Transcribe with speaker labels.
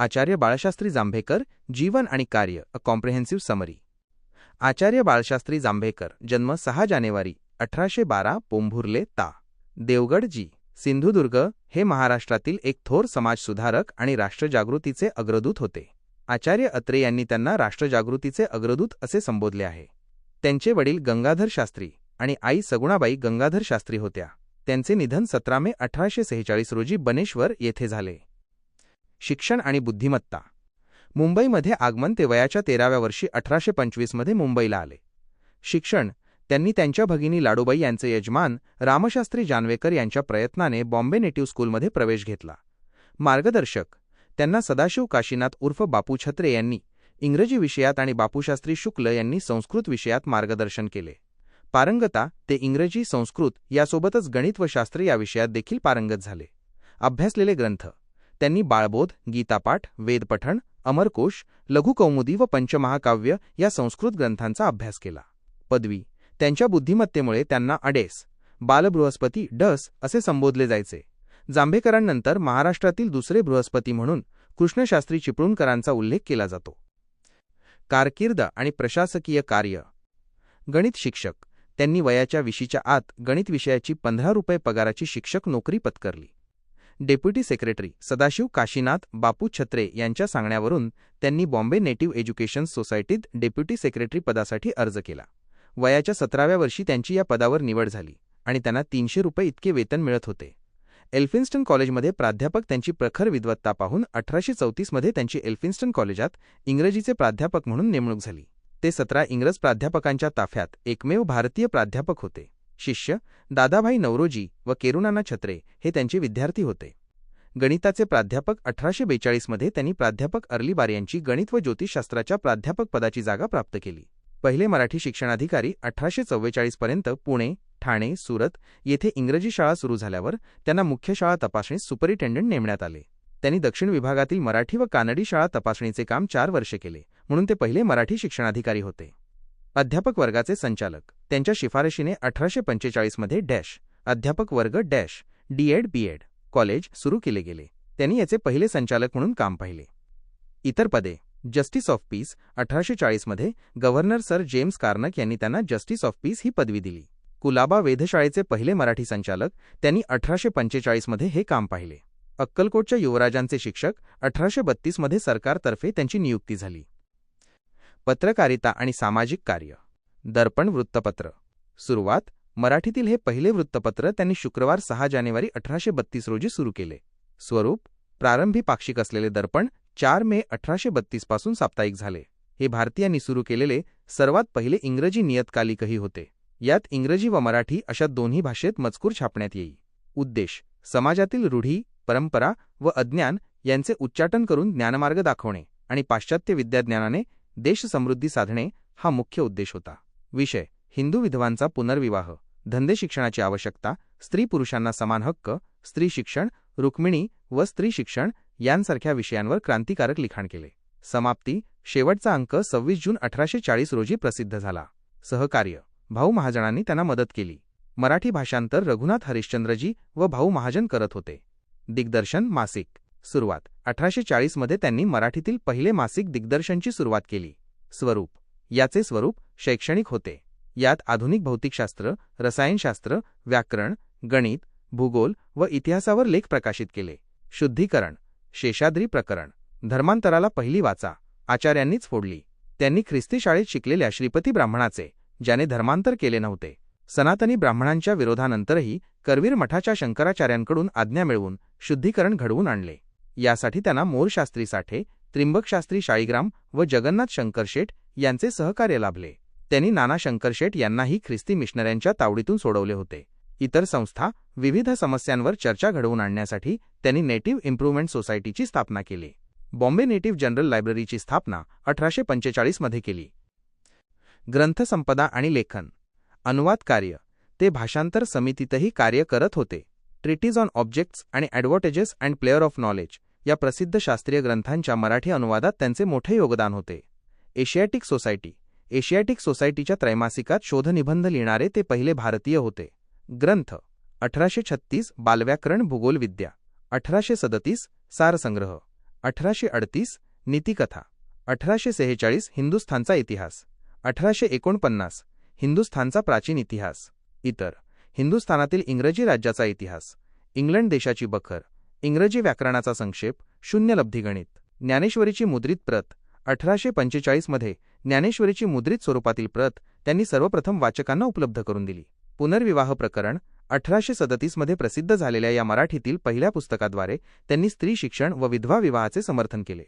Speaker 1: आचार्य बाळशास्त्री जांभेकर जीवन आणि कार्य a comprehensive summary Acharya Balshastri Jambhekar जन्म सहा जानेवारी अठराशे बारा पोंभुर्ले ता. देवगड जी सिंधुदुर्ग हे महाराष्ट्रातील एक थोर समाजसुधारक आणि राष्ट्रजागृतीचे अग्रदूत होते. आचार्य अत्रे यांनी त्यांना राष्ट्रजागृतीचे अग्रदूत असे संबोधले आहे. त्यांचे वडील गंगाधर शास्त्री आणि आई सगुणाबाई गंगाधर शास्त्री होत्या. त्यांचे निधन सतरा मे अठराशे सेहेचाळीस रोजी बनेश्वर येथे झाले. शिक्षण आणि बुद्धिमत्ता. मुंबईमध्ये आगमन ते वयाच्या तेराव्या वर्षी अठराशे पंचवीसमध्ये मुंबईला आले. शिक्षण त्यांनी त्यांच्या भगिनी लाडूबाई यांचे यजमान रामशास्त्री जानवेकर यांच्या प्रयत्नाने बॉम्बे नेटिव्ह स्कूलमध्ये प्रवेश घेतला. मार्गदर्शक त्यांना सदाशिव काशीनाथ उर्फ बापू छत्रे यांनी इंग्रजी विषयात आणि बापूशास्त्री शुक्ल यांनी संस्कृत विषयात मार्गदर्शन केले. पारंगता ते इंग्रजी संस्कृत यासोबतच गणित व शास्त्र या विषयात देखील पारंगत झाले. अभ्यासलेले ग्रंथ त्यांनी बाळबोध गीतापाठ वेदपठण अमरकोश लघुकौमुदी व पंचमहाकाव्य या संस्कृत ग्रंथांचा अभ्यास केला. पदवी. त्यांच्या बुद्धिमत्तेमुळे त्यांना अडेस बालबृहस्पती डस असे संबोधले जायचे. जांभेकरांनंतर महाराष्ट्रातील दुसरे बृहस्पती म्हणून कृष्णशास्त्री चिपळूणकरांचा उल्लेख केला जातो. कारकीर्द आणि प्रशासकीय कार्य. गणित शिक्षक. त्यांनी वयाच्या विशीच्या आत गणित विषयाची पंधरा रुपये पगाराची शिक्षक नोकरी पत्करली. डेप्युटी सेक्रेटरी सदाशिव काशीनाथ बापू छत्रे यांच्या सांगण्यावरून त्यांनी बॉम्बे नेटिव्ह एज्युकेशन सोसायटीत डेप्युटी सेक्रेटरी पदासाठी अर्ज केला. वयाच्या सतराव्या वर्षी त्यांची या पदावर निवड झाली आणि त्यांना तीनशे रुपये इतके वेतन मिळत होते. एल्फिन्स्टन कॉलेजमध्ये प्राध्यापक त्यांची प्रखर विद्वत्ता पाहून अठराशे चौतीसमध्ये त्यांची एल्फिन्स्टन कॉलेजात इंग्रजीचे प्राध्यापक म्हणून नेमणूक झाली. ते सतरा इंग्रज प्राध्यापकांच्या ताफ्यात एकमेव भारतीय प्राध्यापक होते. शिष्य दादाभाई नवरोजी व केरुनाना छत्रे हे त्यांचे विद्यार्थी होते. गणिताचे प्राध्यापक अठराशे बेचाळीसमध्ये त्यांनी प्राध्यापक अर्लीबार यांची गणित व ज्योतिषशास्त्राच्या प्राध्यापक पदाची जागा प्राप्त केली. पहिले मराठी शिक्षणाधिकारी अठराशे चव्वेचाळीसपर्यंत पुणे ठाणे सुरत येथे इंग्रजी शाळा सुरू झाल्यावर त्यांना मुख्य शाळा तपासणीस सुपरिटेंडंट नेमण्यात आले. त्यांनी दक्षिण विभागातील मराठी व कानडी शाळा तपासणीचे काम चार वर्षे केले म्हणून ते पहिले मराठी शिक्षणाधिकारी होते. अध्यापक वर्गाचे संचालक त्यांच्या शिफारशीने अठराशे पंचेचाळीसमध्ये डॅश अध्यापक वर्ग डॅश डीएड बीएड कॉलेज सुरू केले गेले. त्यांनी याचे पहिले संचालक म्हणून काम पाहिले. इतर पदे जस्टिस ऑफ पीस अठराशे चाळीसमध्ये गव्हर्नर सर जेम्स कार्नक यांनी त्यांना जस्टिस ऑफ पीस ही पदवी दिली. कुलाबा वेधशाळेचे पहिले मराठी संचालक त्यांनी अठराशे पंचेचाळीसमध्ये हे काम पाहिले. अक्कलकोटच्या युवराजांचे शिक्षक अठराशे बत्तीसमध्ये सरकारतर्फे त्यांची नियुक्ती झाली. पत्रकारिता आणि सामाजिक कार्य. दर्पण वृत्तपत्र. सुरुवात मराठीतील हे पहिले वृत्तपत्र त्यांनी शुक्रवार सहा जानेवारी अठराशे बत्तीस रोजी सुरू केले. स्वरूप प्रारंभी पाक्षिक असलेले दर्पण चार मे अठराशे बत्तीसपासून साप्ताहिक झाले. हे भारतीयांनी सुरू केलेले सर्वात पहिले इंग्रजी नियतकालिकही होते. यात इंग्रजी व मराठी अशा दोन्ही भाषेत मजकूर छापण्यात येई. उद्देश समाजातील रूढी परंपरा व अज्ञान यांचे उच्चाटन करून ज्ञानमार्ग दाखवणे आणि पाश्चात्य विद्याज्ञानाने देशसमृद्धी साधणे हा मुख्य उद्देश होता. विषय हिंदू विधवांचा पुनर्विवाह धंदे शिक्षणाची आवश्यकता स्त्री पुरुषांना समान हक्क स्त्री शिक्षण रुक्मिणी व स्त्री शिक्षण यांसारख्या विषयांवर क्रांतिकारक लिखाण केले. समाप्ती शेवटचा अंक सव्वीस जून अठराशे चाळीस रोजी प्रसिद्ध झाला. सहकार्य भाऊ महाजनांनी त्यांना मदत केली. मराठी भाषांतर रघुनाथ हरिश्चंद्रजी व भाऊ महाजन करत होते. दिग्दर्शन मासिक. सुरुवात अठराशे चाळीसमध्ये त्यांनी मराठीतील पहिले मासिक दिग्दर्शनची सुरुवात केली. स्वरूप याचे स्वरूप शैक्षणिक होते. यात आधुनिक भौतिकशास्त्र रसायनशास्त्र व्याकरण गणित भूगोल व इतिहासावर लेख प्रकाशित केले. शुद्धीकरण शेषाद्री प्रकरण धर्मांतराला पहिली वाचा आचार्यांनीच फोडली. त्यांनी ख्रिस्ती शाळेत शिकलेल्या श्रीपती ब्राह्मणाचे ज्याने धर्मांतर केले नव्हते. सनातनी ब्राह्मणांच्या विरोधानंतरही करवीर मठाच्या शंकराचार्यांकडून आज्ञा मिळवून शुद्धीकरण घडवून आणले. यासाठी त्यांना मोरशास्त्री साठे त्रिंबकशास्त्री शाळीग्राम व जगन्नाथ शंकरशेठ यांचे सहकार्य लाभले. त्यांनी नाना शंकर शेठ यांनाही ख्रिस्ती मिशनऱ्यांच्या तावडीतून सोडवले होते. इतर संस्था विविध समस्यांवर चर्चा घडवून आणण्यासाठी त्यांनी नेटिव्ह इम्प्रूव्हमेंट सोसायटीची स्थापना केली. बॉम्बे नेटिव्ह जनरल लायब्ररीची स्थापना अठराशे पंचेचाळीसमध्ये केली. ग्रंथसंपदा आणि लेखन. अनुवाद कार्य. ते भाषांतर समितीतही कार्य करत होते. ट्रिटीज ऑन ऑब्जेक्ट्स आणि advantages and pleasure of knowledge या प्रसिद्ध शास्त्रीय ग्रंथांच्या मराठी अनुवादात त्यांचे मोठे योगदान होते. एशियाटिक सोसायटी एशियाटिक सोसायटीच्या त्रैमासिकात शोधनिबंध लिहिणारे ते पहिले भारतीय होते. ग्रंथ अठराशे छत्तीस बालव्याकरण भूगोलविद्या अठराशे सदतीस सारसंग्रह अठराशे अडतीस नीतिकथा अठराशे सेहेचाळीस हिंदुस्थानचा इतिहास अठराशे एकोणपन्नास हिंदुस्थानचा प्राचीन इतिहास इतर हिंदुस्थानातील इंग्रजी राज्याचा इतिहास इंग्लंड देशाची बखर इंग्रजी व्याकरणाचा संक्षेप शून्य लब्धिगणित ज्ञानेश्वरीची मुद्रित प्रत अठराशे पंचेचाळीसमध्ये ज्ञानेश्वरीची मुद्रित स्वरूपातील प्रत त्यांनी सर्वप्रथम वाचकांना उपलब्ध करून दिली. पुनर्विवाह प्रकरण अठराशे सदतीसमध्ये प्रसिद्ध झालेल्या या मराठीतील पहिल्या पुस्तकाद्वारे त्यांनी स्त्री शिक्षण व विधवा विवाहाचे समर्थन केले.